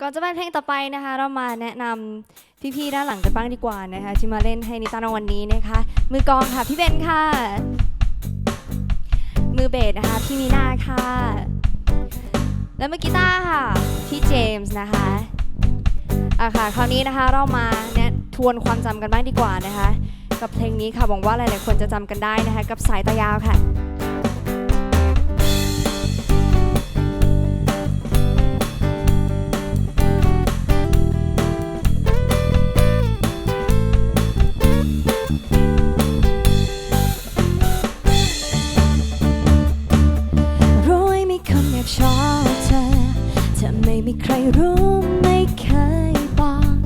ก่อนจะไปเพลงต่อไปนะคะ เรามาแนะนำพี่ๆด้านหลังกันบ้างดีกว่านะคะที่มาเล่นให้นิตาในวันนี้นะคะ มือกองค่ะพี่เบนค่ะ มือเบสนะคะพี่มีนาค่ะ และมือกีตาร์ค่ะพี่เจมส์นะคะอะค่ะคราวนี้นะคะเรามาแนะทวนความจำกันบ้างดีกว่านะคะ กับเพลงนี้ค่ะหวังว่าหลายๆคนจะจำกันได้นะคะ กับสายตายาวค่ะ ม่มีใครรู้ไม่เคยบอก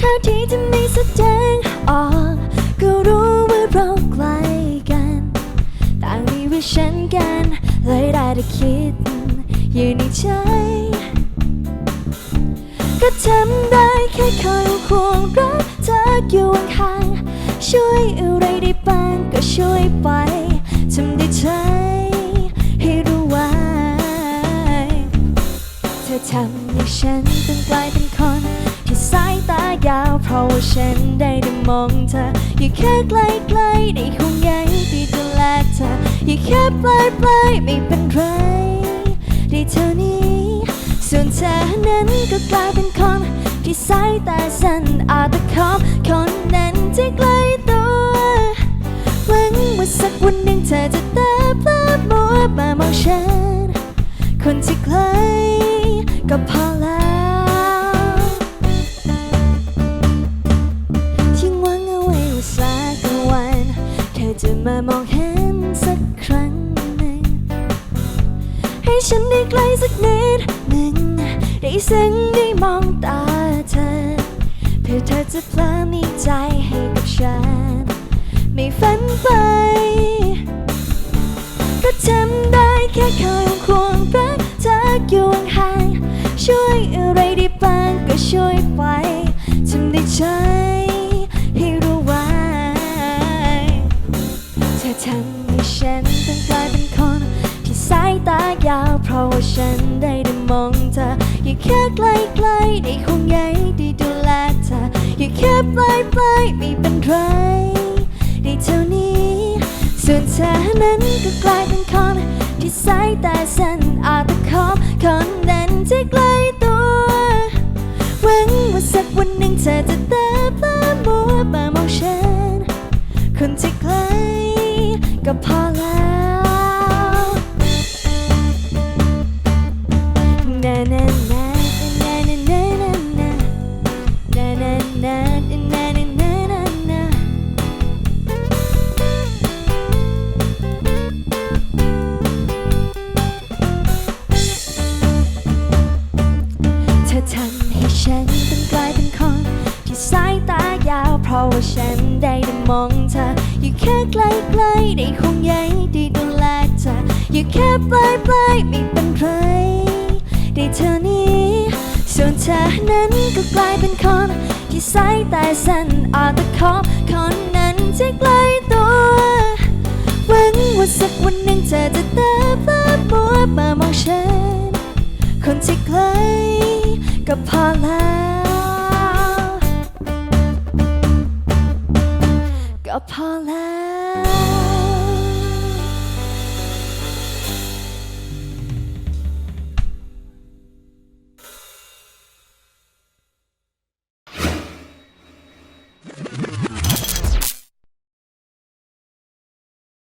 ท่าทีจะไม่แสดงออก ก็รู้ว่าเราใกล้กัน ต่างมีวิชันกัน เลยได้แต่คิด อยู่ในใจ ก็ทำได้แค่คอยห่วงรักเธออยู่ห่างช่วยอะไรได้บ้าง ฉันต้งกลายเป็นคน ที่สายตายาว เพราะว่าฉันได้ได้มองเธอ อยู่แค่ใกล้ๆได้ห่วงใยได้ดูแลเธอ อยู่แค่ปลายปลายไม่เป็นไร ได้เท่านี้ ส่วนเธอนั้นก็กลายเป็นคน ที่สายตาสั้นอาจตะคอบคนนั้นที่ใกล้ตัวหวังว่าสักวันหนึ่งเธอจะตาปลาบัวมามองฉันคนที่ใกล้ ก็พอแล้วทิ้งหวังเอาไว้ว่าสักวันเธอจะมามองเห็นสักครั้งหนึ่ง ให้ฉันได้ใกล้สักนิดหนึ่ง ได้ซึ้งได้มองตาเธอ เพื่อเธอจะเพลอมีใจให้กับฉัน ไม่ฝันไป ใจให้รู้ไว้เธอทำให้ฉันต้องกลายเป็นคนที่สายตายาว เพราะว่าฉันได้ได้มองเธอ อยู่แค่ใกล้ๆได้คงใยได้ดูแลเธอ อยู่แค่ปลายปลายไม่เป็นไรได้เท่านี้ ส่วนเธอนั้นก็กลายเป็นคนที่สายตาสั้นอาจตะคอบคนนั้นที่ใกล้ตัวหวังว่าสักวันหนึ่งเธอจะ ที่ใกลก็พอแล้วนานานานานานานานานานานานานานานาเธอทำให้ฉันต้องกลายเป็นคนที่สายตายาวเพราะว่าฉันได้ได้มองเธอ ใกล้ใกล้ได้คงยัยได้ดูแลเธออยู่แค่ปลายปลายไม่เป็นไรได้เธอนี้ส่วนเธอนั้นก็กลายเป็นคนที่สายตาสั้นอาตะคอบคนนั้นจะใกล้ตัวหวังว่าสักวันหนึ่งเธอจะตาฟ้าบัวมามองฉัน คนที่ใกล้ก็พอแล้วก็พอแล้ว